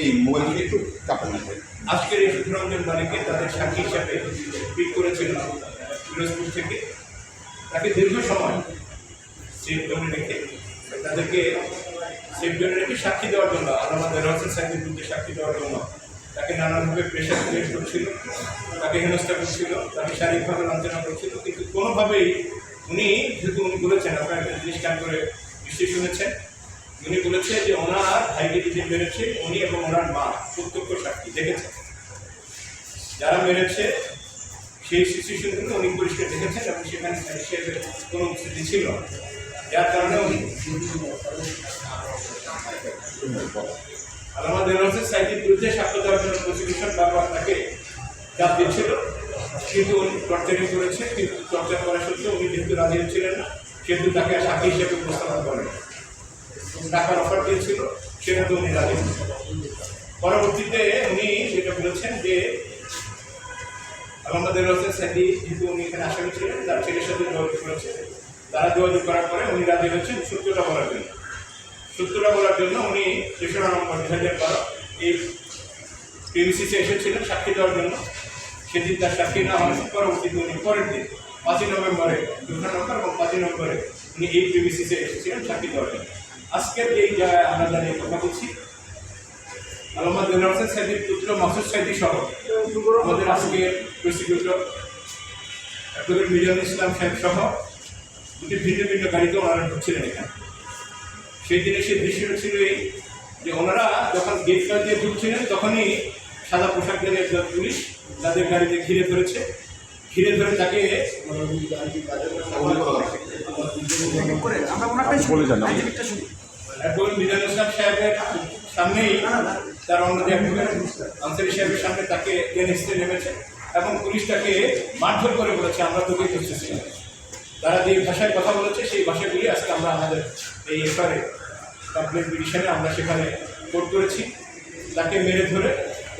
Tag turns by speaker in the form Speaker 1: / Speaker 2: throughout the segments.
Speaker 1: এই মোবাইল একটু নেবে
Speaker 2: আজকের এই সুখরঞ্জন বাড়িকে তাদের সাক্ষী হিসাবে পিক করেছিল পিরোজপুর থেকে। তাকে দীর্ঘ সময় সেফ জোনে রেখে তাদেরকে সেফ জোনে রেখে সাক্ষী দেওয়ার জন্য আমাদের রহসেন সাহেবের বিরুদ্ধে সাক্ষী দেওয়ার জন্য, তাকে নানানভাবে প্রেশার ক্রিয়েট করছিল, তাকে হেনস্থা করছিল, তাকে শারীরিকভাবে লাঞ্ছনা করছিল, কিন্তু কোনোভাবেই উনি, যেহেতু উনি বলেছেন, আপনারা একটা জিনিস খেয়াল করে নিশ্চয়ই শুনেছেন উনি বলেছে যে ওনার ভাইকে যে মেরেছে, উনি এবং ওনার মা, প্রত্যক্ষ সাক্ষী, দেখেছেন? যারা মেরেছে, সেই সিচুয়েশনগুলো উনি পরিষ্কার দেখেছেন এবং সেখানে সাহেবের কোনো উপস্থিতি ছিল যার কারণে উনি আর আমাদের হচ্ছে সাইকের বিরুদ্ধে সাক্ষ্য দেওয়ার জন্য প্রসিকিউশন বারবার তাকে চাপ দিচ্ছিল। কিন্তু উনি টর্চারিং করেছে, কিন্তু টর্চার করা সত্ত্বেও উনি যেহেতু রাজি হচ্ছিলেন না, সেহেতু তাকে সাক্ষী হিসেবে উপস্থাপন করেন। টাকার অফার দিয়েছিল, সেটা তো উনি রাজি পরবর্তীতে উনি যেটা বলেছেন যে আমাদের হচ্ছে স্যান্ডি যেহেতু উনি এখানে আসামি ছিলেন তার ছেলের সাথে যোগাযোগ করেছে। তারা যোগাযোগ করার পরে উনি রাজি হচ্ছেন সত্যটা বলার জন্য। সত্যটা বলার জন্য উনি তেসরা নম্বর দু হাজার বারো এই পিএমসিসে এসেছিলেন সাক্ষী দেওয়ার জন্য। সেদিন তার সাক্ষী না হওয়ার পরবর্তীতে উনি পরের দিন, পাঁচই নভেম্বরে দুটো নম্বর এবং পাঁচই নভেম্বরে উনি এই পিবিসিসে এসেছিলেন সাক্ষী দেওয়ার জন্য। আজকের এই জায়গায় আমরা দাঁড়িয়ে কথা বলছি। আলমাদ দেলার হোসেন সাইদির পুত্র মাসুদ সাইদি সহ আমাদের আজকে প্রসিকিউটর অ্যাডভোকেট মিজানুল ইসলাম সাহেব সহ দুটি ভিন্ন ভিন্ন গাড়িতে ওনারা ঢুকছিলেন এখানে। সেই দিনে সেই দৃশ্যটা ছিল এই যে ওনারা যখন গেট কাজ দিয়ে ঢুকছিলেন তখনই সাদা পোশাক পরে একজন পুলিশ তাদের গাড়িতে ঘিরে ধরেছে। ঘিরে ধরে তাকে
Speaker 1: বলে যান
Speaker 2: অ্যাডভোকেট মিজানুল ইসলাম সাহেবের সামনেই তার অন্য আনসারি সাহেবের সামনে তাকে হিসেবে নেমেছে এবং পুলিশ তাকে মারধর করে বলেছে, আমরা তোকে খুঁজতেছি। তারা যে ভাষায় কথা বলেছে, সেই ভাষাগুলি আজকে আমরা আমাদের এই এফআরে কমপ্লেন পিটিশনে আমরা সেখানে কোর্ট করেছি তাকে মেরে ধরে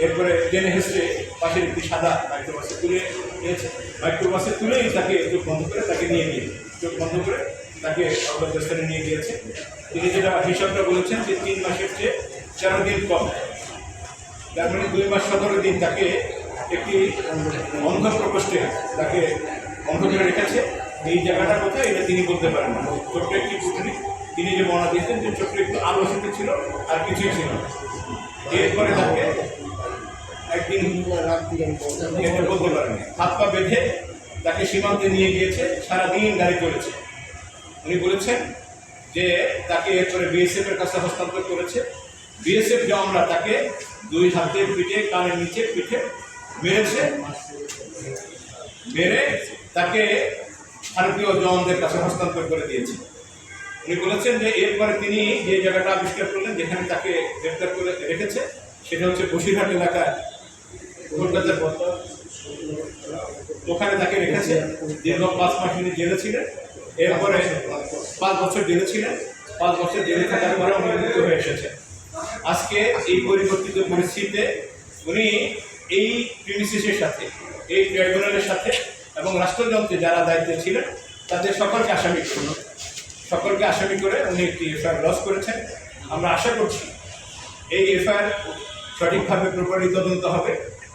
Speaker 2: এরপরে টেনে হেসড়ে পাশের একটি সাদা মাইক্রোবাসে তুলে নিয়েছে মাইক্রোবাসে তুলেই তাকে চোখ বন্ধ করে তাকে নিয়ে গিয়ে চোখ বন্ধ করে তাকে অবস্থানে নিয়ে গিয়েছে। তিনি যেটা হিসাবটা বলেছেন যে তিন মাসের চেয়ে তেরো দিন কম তার মানে দুই মাস সতেরো দিন তাকে একটি অন্ধ প্রকোষ্ঠে তাকে অন্ধ করে রেখেছে। এই জায়গাটা কোথায় এটা তিনি বলতে পারেন না। ছোট্ট একটি পুটলি তিনি যে বর্ণনা দিয়েছেন যে ছোট্ট একটু আলো সেতু ছিল, আর কিছুই ছিল। এরপরে তাকে একদিন বলতে পারেন হাত পা বেঁধে তাকে সীমান্তে নিয়ে গিয়েছে, সারাদিন গাড়ি চলেছে। উনি বলেছেন যে তাকে এরপরে বিএসএফ এর কাছে হস্তান্তর করেছে। বিএসএফ জওয়ানরা তাকে দুই হাতে পিঠে, কানের নিচে পিঠে মেরেছে। মেরে তাকে ভারতীয় জওয়ানদের কাছে হস্তান্তর করে দিয়েছে। উনি বলেছেন যে এরপরে তিনি যে জায়গাটা আবিষ্কার করলেন, যেখানে তাকে গ্রেপ্তার করে রেখেছে, সেটা হচ্ছে বসিরহাট এলাকায় ওখানে তাকে রেখেছে। দীর্ঘ পাঁচ মাস তিনি জেলে ছিলেন। এরপরে পাঁচ বছর জেলে ছিলেন। পাঁচ বছর জেলে থাকার পরে উনি মুক্ত হয়ে এসেছেন। আজকে এই পরিবর্তিত পরিস্থিতিতে উনি এই প্রিমিসিসের সাথে, এই ট্রাইব্যুনালের সাথে এবং রাষ্ট্রযন্ত্রে যারা দায়িত্বে ছিলেন, তাদের সকলকে আসামি করুন। সকলকে আসামি করে উনি একটি এফআইআর লস করেছেন। আমরা আশা করছি এই এফআইআর সঠিকভাবে প্রপারলি তদন্ত হবে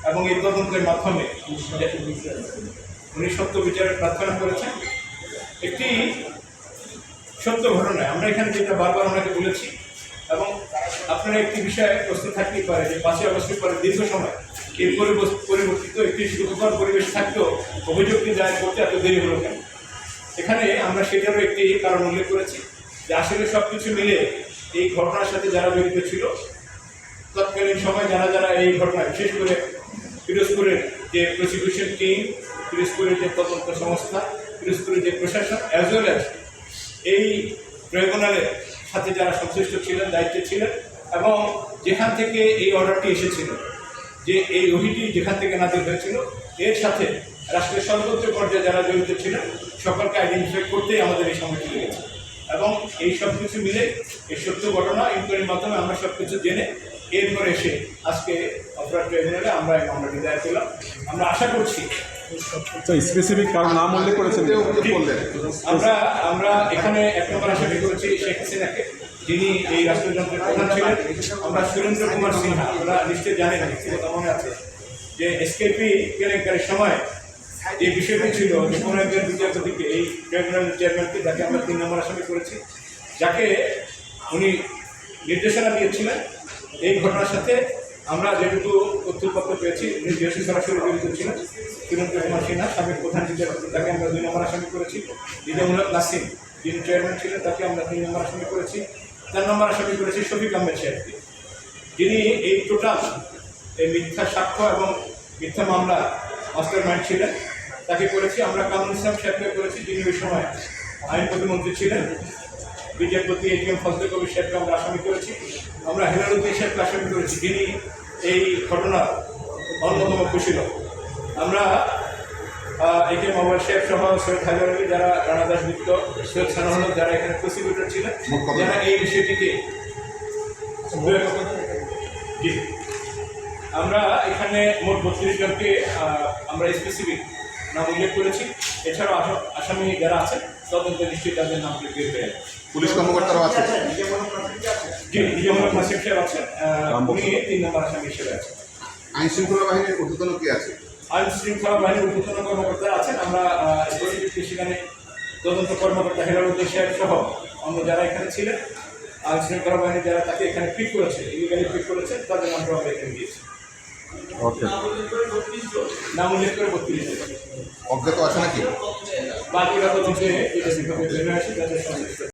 Speaker 2: এবং এই তদন্তের মাধ্যমে উনি সত্য বিচারের প্রার্থনা করেছেন। একটি সত্য ঘটনায় আমরা এখানে যেটা বারবার ওনাকে বলেছি এবং আপনারা একটি বিষয়ে প্রস্তুত থাকতেই পারে যে পাঁচই আগস্টের পরে দীর্ঘ সময় পরিবস- পরিবর্তিত একটি সুখকর পরিবেশ থাকলেও অভিযোগটি দায়ের করতে এত দেরি হলো কেন? এখানে আমরা সেটারও একটি কারণ উল্লেখ করেছি যে আসলে সব কিছু মিলে এই ঘটনার সাথে যারা জড়িত ছিল, তৎকালীন সময় যারা যারা এই ঘটনায়, বিশেষ করে পিরোজপুরের যে প্রসিকিউশন টিম পিরোজপুরের যে তদন্ত সংস্থা পিরোজপুরের যে প্রশাসন অ্যাজ ওয়েল অ্যাজ এই ট্রাইব্যুনালের সাথে যারা সংশ্লিষ্ট ছিলেন, দায়িত্বে ছিলেন, এবং যেখান থেকে এই অর্ডারটি এসেছিল, যে এই রহিটি যেখান থেকে নাজির হয়েছিল, এর সাথে রাষ্ট্রের সর্বোচ্চ পর্যায়ে যারা জড়িত ছিলেন, সকলকে আইডেন্টিফাই করতেই আমাদের এই সময়টি লেগেছে এবং এই সব কিছু মিলে, এই সত্য ঘটনা ইনকোয়ারির মাধ্যমে আমরা সব কিছু জেনে, এরপরে এসে আজকে অপরাধ ট্রাইব্যুনালে আমরা এই মামলাটি দায়ের করলাম। আমরা আশা করছি
Speaker 3: তো স্পেসিফিক কারণ নাম উল্লেখ করেছেন
Speaker 1: বললেন
Speaker 2: আমরা আমরা এখানে এক নম্বর আসামি করেছি শেখ হাসিনাকে। যিনি এই রাষ্ট্রযন্ত্রের প্রধান ছিলেন আমরা সুরেন্দ্র কুমার সিনহা আমরা নিশ্চয়ই জানেন মনে আছে যে এসকেপি কেলেঙ্কারের সময় যে বিষয়টি ছিল যে কোনো একজন বিচারপতিকে এই ট্রাইব্যুনালের চেয়ারম্যানকে যাকে আমরা তিন নম্বর আসামি করেছি যাকে উনি নির্দেশনা দিয়েছিলেন এই ঘটনার সাথে আমরা যেটুকু তথ্যপত্র পেয়েছি যেহেতু সরাসরি জড়িত ছিলেন সুরেন্দ্র কুমার সিনহা, সাবেক প্রধান বিচারপতি তাকে আমরা দুই নম্বর আসামি করেছি। নিজামুল্লাহ নাসিম, যিনি চেয়ারম্যান ছিলেন, তাকে আমরা তিন নম্বর আসামি করেছি। চার নম্বর আসামি করেছি শফিক আহমেদ সাহেবকে। যিনি এই টোটাল এই মিথ্যা সাক্ষ্য এবং মিথ্যা মামলা মাস্টার মাইন্ড ছিলেন, তাকে করেছি আমরা কামরুল ইসলাম সাহেবকে করেছি, যিনি ওই সময় আইন প্রতিমন্ত্রী ছিলেন। বিচারপতি এটিএম ফজলে কবির সাহেবকে আমরা আসামি করেছি। আমরা হেলালুদ্দিন সাহেবকে আসামি করেছি, যিনি এই ঘটনা অন্যতম কুশীল আমরা একে মোবাইল সাহেব সহ সৈয়দ হাজার আলী যারা রানা দাস গুপ্ত সৈয়দ সানাহল যারা এখানে প্রসিকিউটর ছিলেন যারা এই বিষয়টিকে আমরা এখানে মোট বত্রিশ জনকে আহ, আমরা স্পেসিফিক নাম উল্লেখ করেছি। এছাড়াও আস- আসামি যারা আছেন তদন্ত নিশ্চয়ই তাদের নাম উল্লেখ করে দেয়
Speaker 1: পুলিশ কর্মকর্তারাও আছে।
Speaker 2: জি নিজমূলক নাসিম সাহেব আছেন উনি তিন নম্বর আসামি হিসেবে আছেন।
Speaker 1: আইন শৃঙ্খলা বাহিনীর ঊর্ধ্বতন কি আছে?
Speaker 2: আইন শৃঙ্খলা বাহিনীর ঊর্ধ্বতন কর্মকর্তা আছেন আমরা সেখানে তদন্ত কর্মকর্তা হেলালুদ্দিন সাহেব সহ অন্য যারা এখানে ছিলেন আইন শৃঙ্খলা বাহিনী যারা তাকে এখানে পিক করেছে ইলিগালি পিক করেছে তাদের নামটা আমরা এখানে দিয়েছি।
Speaker 3: ওকে।
Speaker 2: নাম উল্লেখ করে বত্রিশ
Speaker 1: অজ্ঞাত আছে নাকি?
Speaker 2: বাকিরা তো এটা বিভাগে বের আসে তাদের সংশ্লিষ্ট